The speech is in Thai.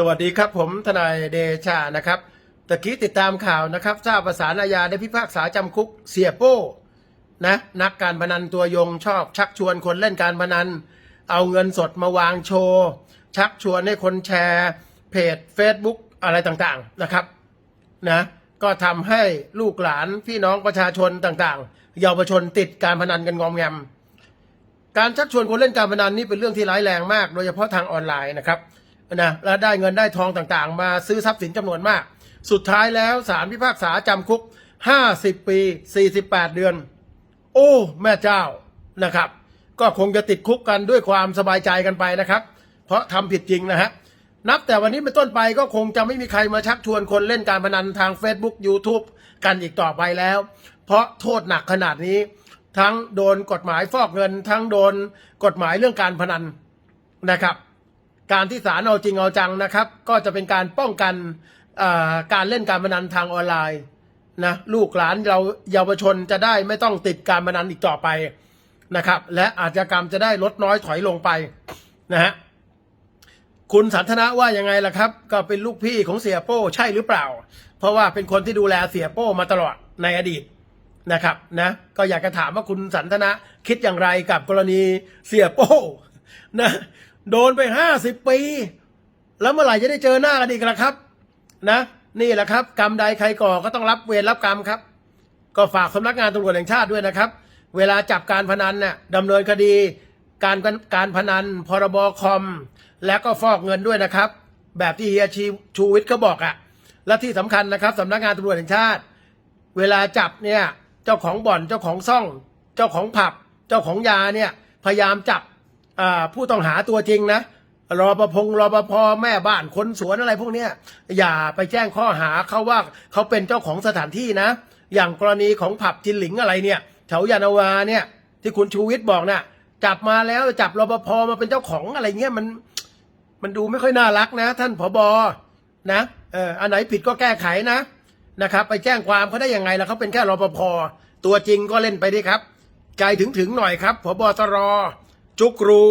สวัสดีครับผมทนายเดชานะครับตะกี้ติดตามข่าวนะครับ ทราบประสานอาญาได้พิพากษาจำคุกเสียโป้นะนักการพนันตัวยงชอบ ชักชวนคนเล่นการพนัน เอาเงินสดมาวางโชว์ ชักชวนให้คนแชร์ เพจ Facebook อะไรต่างๆนะครับนะก็ทำให้ลูกหลานพี่น้องประชาชนต่างๆ เยาวชนติดการพนันกันงอมแงม การชักชวนคนเล่นการพนันนี่เป็นเรื่องที่ร้ายแรงมาก โดยเฉพาะทางออนไลน์นะครับ นะและได้เงินได้ทองต่างๆ มาซื้อทรัพย์สินจำนวนมาก สุดท้ายแล้วศาลพิพากษาจำคุก 50 ปี 48 เดือน โอ้ แม่เจ้านะครับ ก็คงจะติดคุกกันด้วยความสบายใจกันไปนะครับ เพราะทำผิดจริงนะฮะนับแต่วันนี้เป็นต้นไปก็คงจะไม่มีใครมาชักชวนคนเล่นการพนันทาง Facebook YouTube กันอีกต่อไปแล้ว เพราะโทษหนักขนาดนี้ ทั้งโดนกฎหมายฟอกเงิน ทั้งโดนกฎหมายเรื่องการพนันนะครับ การที่ศาลเอาจริงเอาจังนะครับ ก็จะเป็นการป้องกันการเล่นการพนันทางออนไลน์นะลูกหลานเราเยาวชนจะได้ไม่ต้องติดการพนันอีกต่อไปนะครับ และอาชญากรรมจะได้ลดน้อยถอยลงไปนะฮะคุณสันทนะว่ายังไงล่ะครับ ก็เป็นลูกพี่ของเสียโป้ใช่หรือเปล่า เพราะว่าเป็นคนที่ดูแลเสียโป้มาตลอดในอดีตนะครับนะก็อยากจะถามว่าคุณสันทนะคิดอย่างไรกับกรณีเสียโป้นะ โดนไปห้าสิบปี แล้วเมื่อไหร่จะได้เจอหน้ากันอีกล่ะครับ นะ นี่แหละครับ กรรมใดใครก่อก็ต้องรับเวรรับกรรมครับ ก็ฝากสำนักงานตำรวจแห่งชาติด้วยนะครับ เวลาจับการพนันเนี่ยดำเนินคดี การการพนัน พรบคอม และก็ฟอกเงินด้วยนะครับ แบบที่เฮียชีชูวิทย์เขาบอกอะและที่สำคัญนะครับสำนักงานตำรวจแห่งชาติ เวลาจับเนี่ยเจ้าของบ่อนเจ้าของซ่อง เจ้าของผับ เจ้าของยาเนี่ยพยายามจับ ผู้ต้องหาตัวจริงนะรอปภรอปภแม่บ้านคนสวนอะไรพวกเนี้ยอย่าไปแจ้งข้อหาเขาว่าเขาเป็นเจ้าของสถานที่นะ อย่างกรณีของผับจินหลิงอะไรเนี่ยแถวยานาวาเนี่ย ที่คุณชูวิทย์บอกนะ่ะจับมาแล้วจับรปภมาเป็นเจ้าของอะไรเงี้ยมัน มันดูไม่ค่อยน่ารักนะ ท่านผบนะเอออันไหนผิดก็แก้ไขนะนะครับ ไปแจ้งความเขาได้ยังไงล่ะเขาเป็นแค่รปภตัวจริงก็เล่นไปดิครับ ใจถึงถึงหน่อยครับผบตร จุกรู